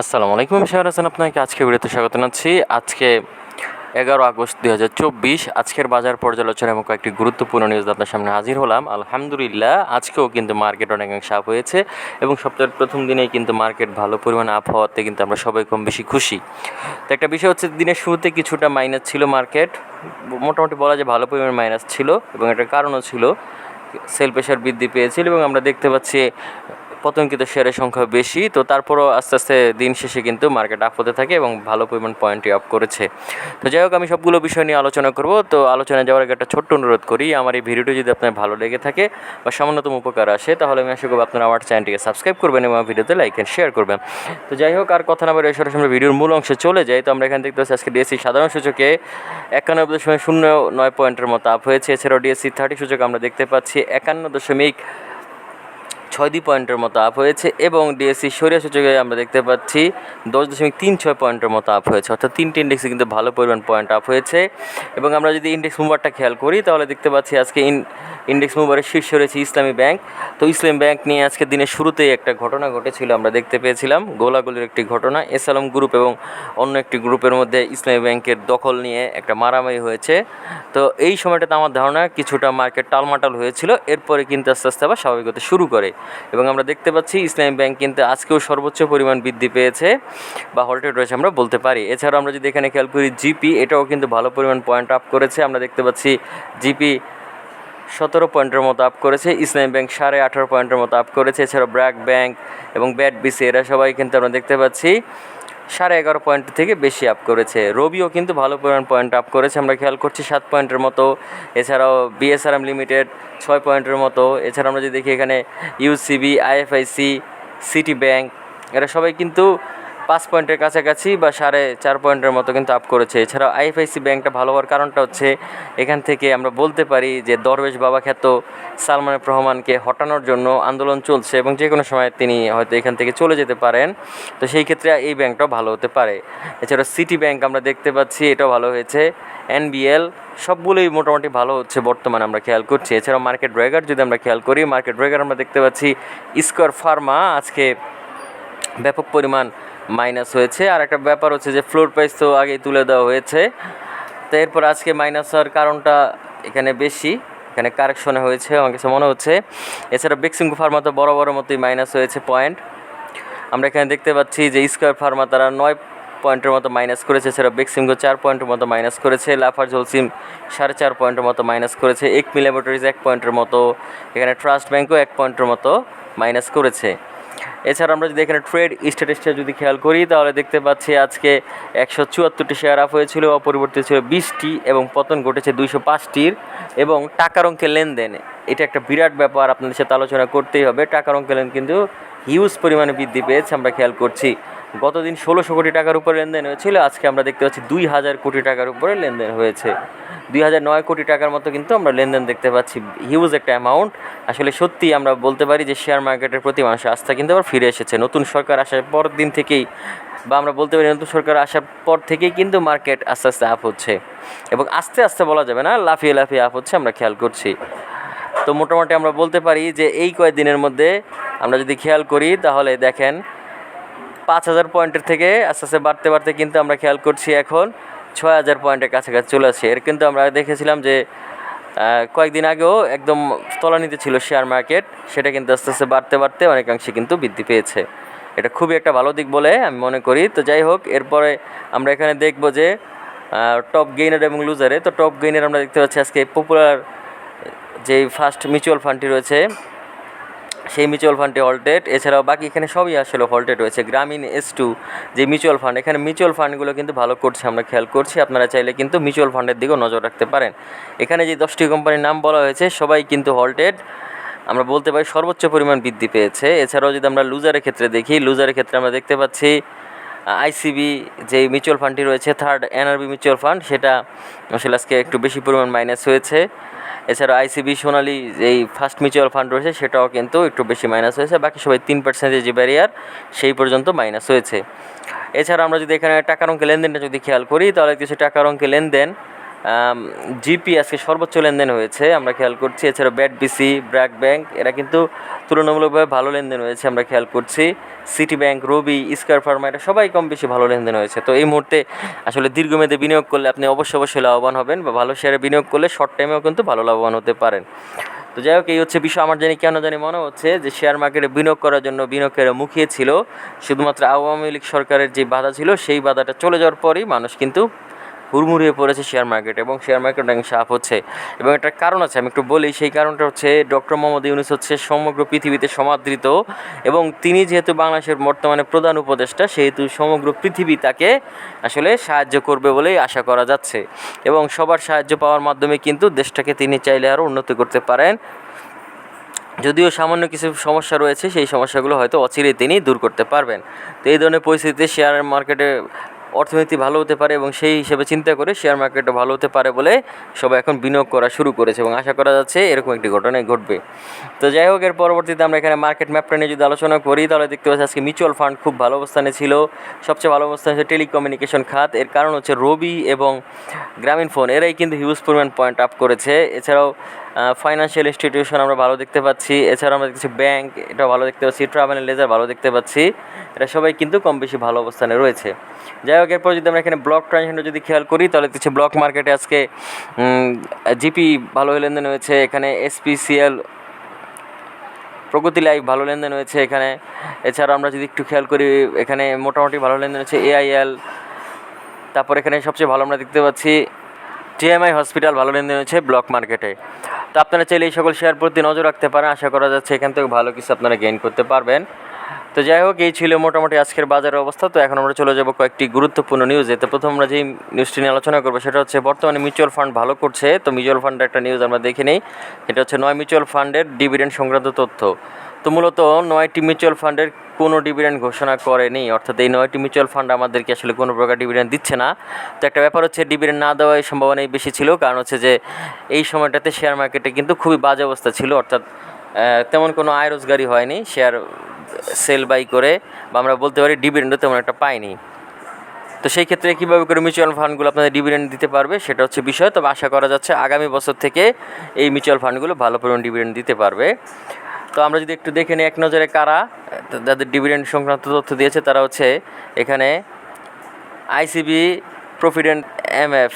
আসসালামু আলাইকুম শাহর হাসান আপনাকে? আজকে ভিডিওতে স্বাগত জানাচ্ছি। আজকে এগারো আগস্ট দুই হাজার চব্বিশ, আজকের বাজার পর্যালোচনা এবং কয়েকটি গুরুত্বপূর্ণ নিউজ আপনার সামনে হাজির হলাম। আলহামদুলিল্লাহ, আজকেও কিন্তু মার্কেট অনেকাংশ আপ হয়েছে এবং সপ্তাহের প্রথম দিনেই কিন্তু মার্কেট ভালো পরিমাণে আপ হওয়াতে কিন্তু আমরা সবাই কম বেশি খুশি। তো একটা বিষয় হচ্ছে, দিনের শুরুতে কিছুটা মাইনাস ছিল মার্কেট মোটামুটি বলা যায় ভালো পরিমাণে মাইনাস ছিল এবং একটা কারণও ছিল সেল প্রেশার বৃদ্ধি পেয়েছিল এবং আমরা দেখতে পাচ্ছি পতঙ্কিত শেয়ারের সংখ্যা বেশি, তো তারপরও আস্তে আস্তে দিন শেষে কিন্তু মার্কেট আপ হতে থাকে এবং ভালো পরিমাণ পয়েন্টই আপ করেছে। তো যাই হোক, আমি সবগুলো বিষয় নিয়ে আলোচনা করব। তো আলোচনায় যাওয়ার আগে একটা ছোট্ট অনুরোধ করি, আমার এই ভিডিওটি যদি আপনার ভালো লেগে থাকে বা সামান্যতম উপকার আসে, তাহলে আমি আশা করব আপনারা আমার চ্যানেলটিকে সাবস্ক্রাইব করবেন এবং ভিডিওতে লাইক অ্যান্ড শেয়ার করবেন। তো যাই হোক, আর কথা না বলে সরাসরি ভিডিওর মূল অংশে চলে যাই। তো আমরা এখানে দেখতে আজকে ডিএসসি সাধারণ সূচকে একানব্বই দশমিক শূন্য নয় পয়েন্টের মতো আপ হয়েছে। এছাড়াও ডিএসসি থার্টি সূচক আমরা দেখতে পাচ্ছি একান্ন দশমিক ছয় দুই পয়েন্টের মতো আপ হয়েছে এবং ডিএসসি সরিয়া সূচকে আমরা দেখতে পাচ্ছি দশ দশমিক তিন ছয় পয়েন্টের মতো আপ হয়েছে। অর্থাৎ তিনটি ইন্ডেক্সে কিন্তু ভালো পরিমাণ পয়েন্ট আপ হয়েছে। এবং আমরা যদি ইন্ডেক্স মুভারটা খেয়াল করি, তাহলে দেখতে পাচ্ছি আজকে ইন ইন্ডেক্স মুভারের শীর্ষে রয়েছে ইসলামী ব্যাংক। তো ইসলামী ব্যাংক নিয়ে আজকে দিনের শুরুতেই একটা ঘটনা ঘটেছিল, আমরা দেখতে পেয়েছিলাম। গোলাগুলির একটি ঘটনা। এসালাম গ্রুপ এবং অন্য একটি গ্রুপের মধ্যে ইসলামী ব্যাংকের দখল নিয়ে একটা মারামারি হয়েছে। তো এই সময়টাতে আমার ধারণা কিছুটা মার্কেট টালমাটাল হয়েছিল, এরপরে কিন্তু আস্তে আস্তে আবার স্বাভাবিক হতে শুরু করে। এবং আমরা দেখতে পাচ্ছি ইসলামী ব্যাংক কিন্তু আজকেও সর্বোচ্চ পরিমাণ বৃদ্ধি পেয়েছে, বা হল্টেড রয়েছে আমরা বলতে পারি। এছাড়াও আমরা যদি এখানে খেয়াল করি, জিপি, এটাও কিন্তু ভালো পরিমাণ পয়েন্ট আপ করেছে। আমরা দেখতে পাচ্ছি জিপি সতেরো পয়েন্টের মতো আপ করেছে, ইসলামী ব্যাংক সাড়ে আঠারো পয়েন্টের মতো আপ করেছে, এছাড়াও ব্র্যাক ব্যাংক এবং ব্যাট বিসি এরা সবাই কিন্তু আমরা দেখতে পাচ্ছি সাড়ে এগারো পয়েন্ট থেকে বেশি আপ করেছে। রবিও কিন্তু ভালো পরিমাণ পয়েন্ট আপ করেছে, আমরা খেয়াল করছি সাত পয়েন্টের মতো। এছাড়াও বিএসআরএম লিমিটেড ছয় পয়েন্টের মতো। এছাড়া আমরা যদি দেখি এখানে ইউসিবি আইএফআইসি সিটি ব্যাংক এরা সবাই কিন্তু পাঁচ পয়েন্টের কাছাকাছি বা সাড়ে চার পয়েন্টের মতো কিন্তু আপ করেছে। এছাড়াও আইএফআইসি ব্যাংকটা ভালো হওয়ার কারণটা হচ্ছে, এখান থেকে আমরা বলতে পারি যে দরবেশ বাবা খ্যাত সালমান রহমানকে হটানোর জন্য আন্দোলন চলছে এবং যে কোনো সময় তিনি হয়তো এখান থেকে চলে যেতে পারেন। তো সেই ক্ষেত্রে এই ব্যাংকটাও ভালো হতে পারে। এছাড়া সিটি ব্যাংক আমরা দেখতে পাচ্ছি, এটাও ভালো হয়েছে। এনবিএল সবগুলোই মোটামুটি ভালো হচ্ছে বর্তমানে আমরা খেয়াল করছি। এছাড়াও মার্কেট ড্রাইগার যদি আমরা খেয়াল করি মার্কেট ড্রাইগার আমরা দেখতে পাচ্ছি স্কোয়ার ফার্মা আজকে ব্যাপক পরিমাণ মাইনাস হয়েছে। আর একটা ব্যাপার হচ্ছে যে ফ্লোর প্রাইস তো আগেই তুলে দেওয়া হয়েছে। তো এরপর আজকে মাইনাস হওয়ার কারণটা এখানে বেশি, এখানে কারেকশনে হয়েছে, আমার কাছে মনে হচ্ছে। এছাড়া বেক্সিংকো ফার্মা তো বড় বড় মতোই মাইনাস হয়েছে পয়েন্ট আমরা এখানে দেখতে পাচ্ছি যে স্কোয়ার ফার্মা তারা নয় পয়েন্টের মতো মাইনাস করেছে, এছাড়া বেক্সিমগো চার পয়েন্টের মতো মাইনাস করেছে লাফার জলসিম সাড়ে চার পয়েন্টের মতো মাইনাস করেছে এক ল্যাবরেটরিজ এক পয়েন্টের মতো, এখানে ট্রাস্ট ব্যাঙ্কও এক পয়েন্টের মতো মাইনাস করেছে। এছাড়া আমরা যদি এখানে ট্রেড স্ট্যাটাসটা যদি খেয়াল করি, তাহলে দেখতে পাচ্ছি আজকে একশো চুয়াত্তরটি শেয়ার আপ হয়েছিল, অপরিবর্তিত ছিল বিশটি এবং পতন ঘটেছে দুইশো পাঁচটির এবং টাকার অঙ্কে লেনদেন। এটা একটা বিরাট ব্যাপার, আপনাদের সাথে আলোচনা করতেই হবে। টাকার অঙ্কে লেন কিন্তু হিউজ পরিমাণে বৃদ্ধি পেয়েছে, আমরা খেয়াল করছি। গতদিন ষোলোশো কোটি টাকার উপরে লেনদেন হয়েছিল, আজকে আমরা দেখতে পাচ্ছি দুই হাজার কোটি টাকার উপরে লেনদেন হয়েছে। দুই হাজার নয় কোটি টাকার মতো কিন্তু আমরা লেনদেন দেখতে পাচ্ছি হিউজ একটা অ্যামাউন্ট আসলে সত্যি আমরা বলতে পারি যে শেয়ার মার্কেটের প্রতি মানুষের আস্থা কিন্তু আবার ফিরে এসেছে। নতুন সরকার আসার পর দিন থেকেই, বা আমরা বলতে পারি নতুন সরকার আসার পর থেকেই কিন্তু মার্কেট আস্তে আস্তে আপ হচ্ছে। এবং আস্তে আস্তে বলা যাবে না, লাফিয়ে লাফিয়ে আপ হচ্ছে, আমরা খেয়াল করছি। তো মোটামুটি আমরা বলতে পারি যে এই কয়েকদিনের মধ্যে আমরা যদি খেয়াল করি, তাহলে দেখেন পাঁচ হাজার পয়েন্টের থেকে আস্তে আস্তে বাড়তে বাড়তে কিন্তু আমরা খেয়াল করছি এখন ছয় হাজার পয়েন্টের কাছাকাছি চলে আসছে। এর কিন্তু আমরা দেখেছিলাম যে কয়েকদিন আগেও একদম তলানিতে ছিল শেয়ার মার্কেট সেটা কিন্তু আস্তে আস্তে বাড়তে বাড়তে অনেকাংশে কিন্তু বৃদ্ধি পেয়েছে। এটা খুবই একটা ভালো দিক বলে আমি মনে করি। তো যাই হোক, এরপরে আমরা এখানে দেখব যে টপ গেইনার এবং লুজারে তো টপ গেইনার আমরা দেখতে পাচ্ছি আজকে পপুলার যেই ফার্স্ট মিউচুয়াল ফান্ডটি রয়েছে সেই মিউচুয়াল ফান্ডে হল্টেড এছাড়াও বাকি এখানে সবই আসলে হল্টেড রয়েছে। গ্রামীণ এস টু যে মিউচুয়াল ফান্ড এখানে মিউচুয়াল ফান্ডগুলো কিন্তু ভালো করছে, আমরা খেয়াল করছি। আপনারা চাইলে কিন্তু মিউচুয়াল ফান্ডের দিকেও নজর রাখতে পারেন। এখানে যে দশটি কোম্পানির নাম বলা হয়েছে, সবাই কিন্তু হল্টেড আমরা বলতে পারি সর্বোচ্চ পরিমাণ বৃদ্ধি পেয়েছে। এছাড়াও যদি আমরা লুজারের ক্ষেত্রে দেখি লুজারের ক্ষেত্রে আমরা দেখতে পাচ্ছি আইসিবি যে মিউচুয়াল ফান্ডটি রয়েছে থার্ড এনআরবি মিউচুয়াল ফান্ড, সেটা আসলে আজকে একটু বেশি পরিমাণ মাইনাস হয়েছে। এছাড়া আইসিবি সোনালি যেই ফার্স্ট মিউচুয়াল ফান্ড রয়েছে, সেটাও কিন্তু একটু বেশি মাইনাস হয়েছে। বাকি সবাই তিন পার্সেন্টের যে ব্যারিয়ার সেই পর্যন্ত মাইনাস হয়েছে। এছাড়া আমরা যদি এখানে টাকার অঙ্কে লেনদেনটা যদি খেয়াল করি, তাহলে কিছু টাকার অঙ্কে লেনদেন জিপি আজকে সর্বোচ্চ লেনদেন হয়েছে, আমরা খেয়াল করছি। এছাড়া ব্যাট বিসি ব্র্যাক ব্যাংক এরা কিন্তু তুলনামূলকভাবে ভালো লেনদেন হয়েছে, আমরা খেয়াল করছি। City bank Robi Square pharma এটা সবাই কম বেশি ভালো লেনদেন হয়েছে। তো এই মুহূর্তে আসলে দীর্ঘমেয়াদে বিনিয়োগ করলে আপনি অবশ্যই অবশ্যই লাভবান হবেন বা ভালো শেয়ারে বিনিয়োগ করলে শর্ট টাইমেও কিন্তু ভালো লাভবান হতে পারেন। তো যাই হোক, এই হচ্ছে বিষয়। আমার জানি কেন জানি মনে হচ্ছে যে শেয়ার মার্কেটে বিনিয়োগ করার জন্য বিনিয়োগকারীরা মুখিয়ে ছিল। শুধুমাত্র আওয়ামী লীগ সরকারের যে বাধা ছিল, সেই বাধাটা চলে যাওয়ার পরই মানুষ কিন্তু হুড়মুড়িয়ে পড়েছে শেয়ার মার্কেট এবং শেয়ার মার্কেট অনেক সাপ হচ্ছে। এবং একটা কারণ আছে, আমি একটু বলি, সেই কারণটা হচ্ছে ডক্টর মোহাম্মদ ইউনুস হচ্ছে সমগ্র পৃথিবীতে সমাদৃত এবং তিনি যেহেতু বাংলাদেশের বর্তমানে প্রধান উপদেষ্টা, সেহেতু সমগ্র পৃথিবী তাকে আসলে সাহায্য করবে বলেই আশা করা যাচ্ছে। এবং সবার সাহায্য পাওয়ার মাধ্যমে কিন্তু দেশটাকে তিনি চাইলে আরও উন্নতি করতে পারেন। যদিও সামান্য কিছু সমস্যা রয়েছে, সেই সমস্যাগুলো হয়তো অচিরেই তিনি দূর করতে পারবেন। তো এই ধরনের পরিস্থিতিতে শেয়ার মার্কেটে অর্থনীতি ভালো হতে পারে এবং সেই হিসেবে চিন্তা করে শেয়ার মার্কেটও ভালো হতে পারে বলে সবাই এখন বিনিয়োগ করা শুরু করেছে এবং আশা করা যাচ্ছে এরকম একটি ঘটনাই ঘটবে। তো যাই হোক, এর পরবর্তীতে আমরা এখানে মার্কেট ম্যাপটা নিয়ে যদি আলোচনা করি, তাহলে দেখতে পাচ্ছি আজকে মিউচুয়াল ফান্ড খুব ভালো অবস্থানে ছিল। সবচেয়ে ভালো অবস্থানে হচ্ছে টেলিকমিউনিকেশন খাত। এর কারণ হচ্ছে রবি এবং গ্রামীণ ফোন এরাই কিন্তু হিউজ পরিমাণ পয়েন্ট আপ করেছে। এছাড়াও ফাইন্যান্সিয়াল ইনস্টিটিউশন আমরা ভালো দেখতে পাচ্ছি। এছাড়াও আমরা দেখছি ব্যাংক এটা ভালো দেখতে পাচ্ছি। ট্রাভেল অ্যান্ড লেজার ভালো দেখতে পাচ্ছি। এটা সবাই কিন্তু কম বেশি ভালো অবস্থানে রয়েছে। যাই হোক, এরপর যদি আমরা এখানে ব্লক ট্রানজেকশনটা যদি খেয়াল করি, তাহলে কিছু ব্লক মার্কেটে আজকে জিপি ভালো লেনদেন হয়েছে। এখানে এসপিসিএল প্রগতি লাইভ ভালো লেনদেন হয়েছে এখানে। এছাড়া আমরা যদি একটু খেয়াল করি, এখানে মোটামুটি ভালো লেনদেন হচ্ছে এআইএল তারপর এখানে সবচেয়ে ভালো আমরা দেখতে পাচ্ছি টিএমআই হসপিটাল ভালো লেনদেন হয়েছে ব্লক মার্কেটে তো আপনারা চাইলে এই সকল শেয়ার প্রতি নজর রাখতে পারেন। আশা করা যাচ্ছে এখান থেকে ভালো কিছু আপনারা গেইন করতে পারবেন। তো যাই হোক, এই ছিল মোটামুটি আজকের বাজারের অবস্থা। তো এখন আমরা চলে যাব কয়েকটি গুরুত্বপূর্ণ নিউজে তো প্রথম আমরা যেই নিউজটি নিয়ে আলোচনা করব, সেটা হচ্ছে বর্তমানে মিউচুয়াল ফান্ড ভালো করছে। তো মিউচুয়াল ফান্ডের একটা নিউজ আমরা দেখে নিই। এটা হচ্ছে নয় মিউচুয়াল ফান্ডের ডিভিডেন্ড সংক্রান্ত তথ্য। তো মূলত নয়টি মিউচুয়াল ফান্ডের কোনো ডিভিডেন্ড ঘোষণা করেনি, অর্থাৎ এই নয়টি মিউচুয়াল ফান্ড আমাদেরকে আসলে কোনো প্রকার ডিভিডেন্ড দিচ্ছে না। তো একটা ব্যাপার হচ্ছে ডিভিডেন্ড না দেওয়ার সম্ভাবনাই বেশি ছিল, কারণ হচ্ছে যে এই সময়টাতে শেয়ার মার্কেটে কিন্তু খুবই বাজে অবস্থা ছিল, অর্থাৎ তেমন কোনো আয় রোজগারই হয়নি শেয়ার সেল বাই করে বা আমরা বলতে পারি ডিভিডেন্ডও তেমন একটা পাইনি। তো সেই ক্ষেত্রে কীভাবে করে মিউচুয়াল ফান্ডগুলো আপনাদের ডিভিডেন্ড দিতে পারবে সেটা হচ্ছে বিষয়, তবে আশা করা যাচ্ছে আগামী বছর থেকে এই মিউচুয়াল ফান্ডগুলো ভালো পরিমাণ ডিভিডেন্ড দিতে পারবে। তো আমরা যদি একটু দেখে নিই এক নজরে কারা যাদের ডিভিডেন্ড সংক্রান্ত তথ্য দিয়েছে, তারা হচ্ছে এখানে আইসিবি প্রভিডেন্ট এম এফ,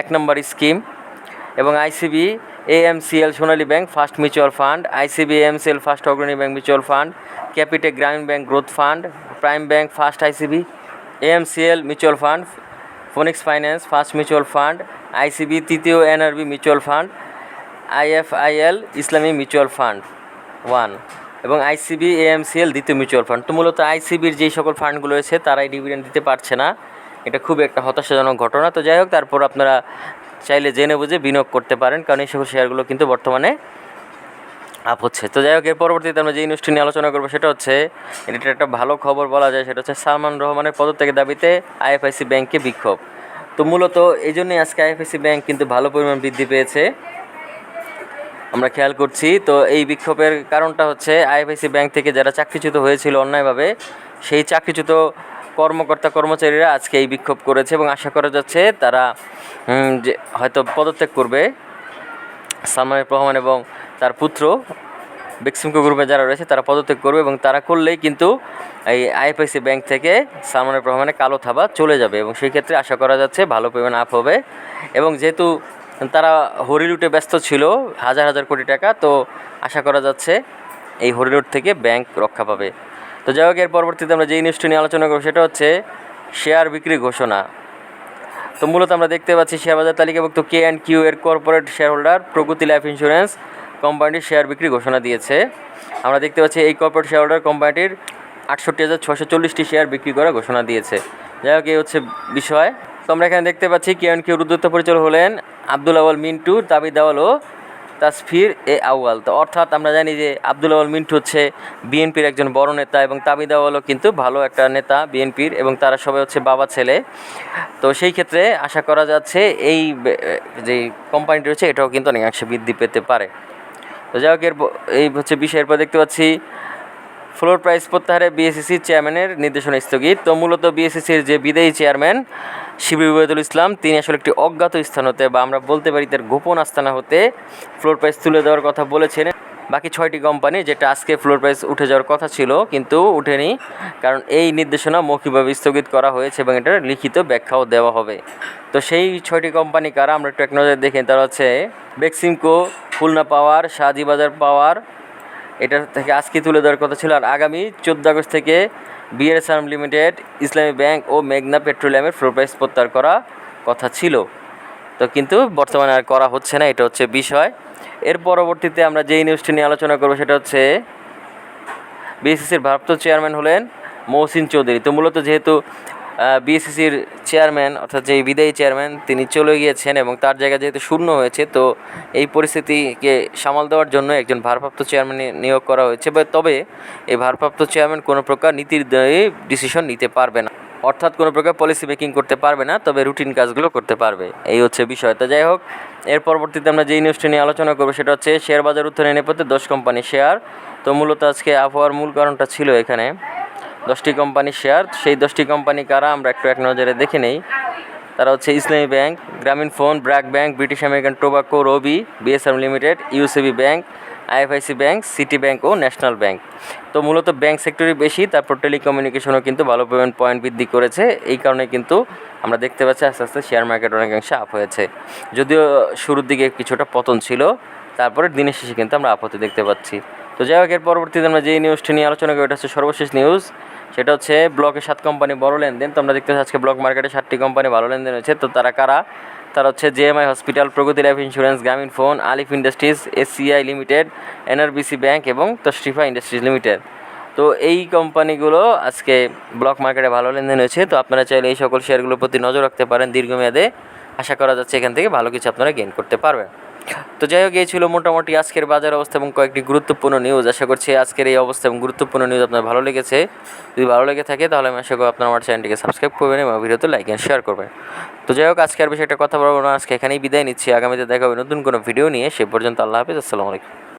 এক নম্বর স্কিম, এবং ICB AMCL Sonali bank first mutual fund ICB MCL first Agrani bank mutual fund Capitec Grameen bank growth fund, prime bank first ICB AMCL mutual fund, Phoenix finance first mutual fund ICB তৃতীয় NRB mutual fund IFIL Islami mutual fund. One এবং ICB, AMCL দ্বিতীয় mutual fund. তো মূলত আইসিবির যেই সকল ফান্ডগুলো রয়েছে, তারাই dividend দিতে পারছে না। এটা খুব একটা হতাশাজনক ঘটনা। তো যাই হোক, তারপর আপনারা চাইলে জেনে বুঝে বিনিয়োগ করতে পারেন, কারণ এই সকল শেয়ারগুলো কিন্তু বর্তমানে আপ হচ্ছে। তো যাই হোক, এর পরবর্তীতে আমরা যে ইউনিভার্সিটি নিয়ে আলোচনা করব, সেটা হচ্ছে এটা একটা ভালো খবর বলা যায়, সেটা হচ্ছে সালমান রহমানের পদত্যাগের দাবিতে আইএফআইসি ব্যাংকে বিক্ষোভ। তো মূলত এই জন্যই আজকে আইএফআইসি ব্যাংক কিন্তু ভালো পরিমাণ বৃদ্ধি পেয়েছে। আমরা খেয়াল করছি। তো এই বিক্ষোভের কারণটা হচ্ছে আইএফআইসি ব্যাংক থেকে যারা চাকরিচ্যুত হয়েছিল অন্যায়ভাবে, সেই চাকরিচ্যুত কর্মকর্তা কর্মচারীরা আজকে এই বিক্ষোভ করেছে এবং আশা করা যাচ্ছে তারা যে হয়তো পদত্যাগ করবে। সালমান রহমান এবং তার পুত্র বেক্সিমকো গ্রুপে যারা রয়েছে তারা পদত্যাগ করবে এবং তারা করলেই কিন্তু এই আইএফআইসি ব্যাংক থেকে সালমান রহমানের কালো থাবা চলে যাবে এবং সেই ক্ষেত্রে আশা করা যাচ্ছে ভালো পরিমাণ আপ হবে। এবং যেহেতু তারা হরিলুটে ব্যস্ত ছিল, হাজার হাজার কোটি টাকা, তো আশা করা যাচ্ছে এই হরিলুট থেকে ব্যাংক রক্ষা পাবে। তো যাই হোক, এর পরবর্তীতে আমরা যেই নিউজটি নিয়ে আলোচনা করব সেটা হচ্ছে শেয়ার বিক্রি ঘোষণা। তো মূলত আমরা দেখতে পাচ্ছি শেয়ার বাজার তালিকাভুক্ত কে অ্যান্ড কিউ এর corporate share holder Pragati life insurance কোম্পানিটির শেয়ার বিক্রি ঘোষণা দিয়েছে। আমরা দেখতে পাচ্ছি এই কর্পোরেট শেয়ার হোল্ডার কোম্পানিটির আটষট্টি হাজার ছশো চল্লিশটি শেয়ার বিক্রি করার ঘোষণা দিয়েছে। যাই হোক, এই হচ্ছে বিষয়। তো আমরা এখানে দেখতে পাচ্ছি কে অ্যান্ড কিউর উদ্যোক্তা পরিচালক হলেন আব্দুল আওয়াল মিন্টু, দাবি দেওয়াল ও তাসফির এ আউয়াল। তো অর্থাৎ আমরা জানি যে আব্দুল আওয়াল মিন্টু হচ্ছে বিএনপির একজন বড় নেতা এবং তাবিদ আওয়ালও কিন্তু ভালো একটা নেতা বিএনপির এবং তারা সবাই হচ্ছে বাবা ছেলে। তো সেই ক্ষেত্রে আশা করা যাচ্ছে এই যে কোম্পানিটি রয়েছে এটাও কিন্তু অনেকাংশে বৃদ্ধি পেতে পারে। তো যাই হোক, এর এই হচ্ছে বিষয়ের পর দেখতে পাচ্ছি, ফ্লোর প্রাইস প্রত্যাহারে বিএসসিসি চেয়ারম্যানের নির্দেশনা স্থগিত। তো মূলত বিএসসিসির যে বিদায়ী চেয়ারম্যান শিবির উবায়দুল ইসলাম, তিনি আসলে একটি অজ্ঞাত স্থান হতে বা আমরা বলতে পারি তার গোপন আস্তানা হতে ফ্লোর প্রাইস তুলে দেওয়ার কথা বলেছেন। বাকি ছয়টি কোম্পানি যেটা আজকে ফ্লোর প্রাইস উঠে যাওয়ার কথা ছিল, কিন্তু উঠেনি। কারণ এই নির্দেশনা মৌখিকভাবে স্থগিত করা হয়েছে এবং এটার লিখিত ব্যাখ্যাও দেওয়া হবে। তো সেই ছয়টি কোম্পানি কারা আমরা একটু এক নজর দেখি তারা হচ্ছে বেক্সিমকো খুলনা পাওয়ার শাহজিবাজার পাওয়ার এটা থেকে আজকে তুলে দেওয়ার কথা ছিল। আর আগামী চোদ্দ আগস্ট থেকে BS RM limited, Islami bank ও মেঘনা পেট্রোলিয়ামের ফ্লোর প্রাইস প্রত্যাহার করা কথা ছিল। তো কিন্তু বর্তমানে আর করা হচ্ছে না, এটা হচ্ছে বিষয়। এর পরবর্তীতে আমরা যেই নিউজটি নিয়ে আলোচনা করব সেটা হচ্ছে বিএসসিসির ভারপ্রাপ্ত চেয়ারম্যান হলেন মহসিন চৌধুরী। তো মূলত যেহেতু বিএসসিসির চেয়ারম্যান অর্থাৎ যে বিদায়ী চেয়ারম্যান তিনি চলে গিয়েছেন এবং তার জায়গা যেহেতু শূন্য হয়েছে, তো এই পরিস্থিতিকে সামাল দেওয়ার জন্য একজন ভারপ্রাপ্ত চেয়ারম্যান নিয়োগ করা হয়েছে। তবে এই ভারপ্রাপ্ত চেয়ারম্যান কোনো প্রকার নীতির ডিসিশন নিতে পারবে না। অর্থাৎ কোনো প্রকার পলিসি মেকিং করতে পারবে না, তবে রুটিন কাজগুলো করতে পারবে। এই হচ্ছে বিষয়। তো যাই হোক, এর পরবর্তীতে আমরা যেই নিউজটি নিয়ে আলোচনা করব, সেটা হচ্ছে শেয়ার বাজার উত্থানে নেপথ্যে দশ কোম্পানি শেয়ার তো মূলত আজকে আবহাওয়ার মূল কারণটা ছিল এখানে। দশটি কোম্পানির শেয়ার। সেই দশটি কোম্পানি কারা আমরা একটু এক নজরে দেখে নেই। তারা হচ্ছে Islami bank, Grameen phone, BRAC bank, British American tobacco, Robi, BSM limited, UCB bank, IFIC bank, City bank ও ন্যাশনাল ব্যাংক। তো মূলত ব্যাংক সেক্টরই বেশি, তারপর টেলিকমিউনিকেশনও কিন্তু ভালো পরিমাণ পয়েন্ট বৃদ্ধি করেছে। এই কারণে কিন্তু আমরা দেখতে পাচ্ছি আস্তে আস্তে শেয়ার মার্কেট অনেকাংশে আপ হয়েছে। যদিও শুরুর দিকে কিছুটা পতন ছিল তারপরে দিনের শেষে কিন্তু আমরা আপত্তি দেখতে পাচ্ছি। তো যাই হোক, এর পরবর্তীতে আমরা যেই নিউজটি নিয়ে আলোচনা করি, এটা হচ্ছে সর্বশেষ নিউজ সেটা হচ্ছে ব্লকে সাত কোম্পানি বড় লেনদেন। তো আমরা দেখতে আজকে ব্লক মার্কেটে সাতটি কোম্পানি ভালো লেনদেন হয়েছে। তো তারা কারা? তারা হচ্ছে JMI hospital Pragati life insurance Grameen phone Alif industries ACI limited NRBC bank এবং তশরিফা ইন্ডাস্ট্রিজ লিমিটেড তো এই কোম্পানিগুলো আজকে ব্লক মার্কেটে ভালো লেনদেন হয়েছে। তো আপনারা চাইলে এই সকল শেয়ারগুলোর প্রতি নজর রাখতে পারেন। দীর্ঘমেয়াদে আশা করা যাচ্ছে এখান থেকে ভালো কিছু আপনারা গেইন করতে পারবেন। তো যাই হোক, এই ছিল মোটামুটি আজকের বাজার অবস্থা এবং কয়েকটি গুরুত্বপূর্ণ নিউজ আশা করছি আজকের এই অবস্থা এবং গুরুত্বপূর্ণ নিউজ আপনার ভালো লেগেছে। যদি ভালো লেগে থাকে, তাহলে আমি আশা করি আপনার আমার চ্যানেলটিকে সাবস্ক্রাইব করবেন এবং ভিডিওতে লাইক অ্যান্ড শেয়ার করবেন। তো যাই হোক, আজকে আর একটা কথা বলব না। আজকে এখানেই বিদায় নিচ্ছি। আগামীতে দেখা হবে নতুন কোনো ভিডিও নিয়ে। সে পর্যন্ত আল্লাহ হাফিজ। আসসালামু আলাইকুম।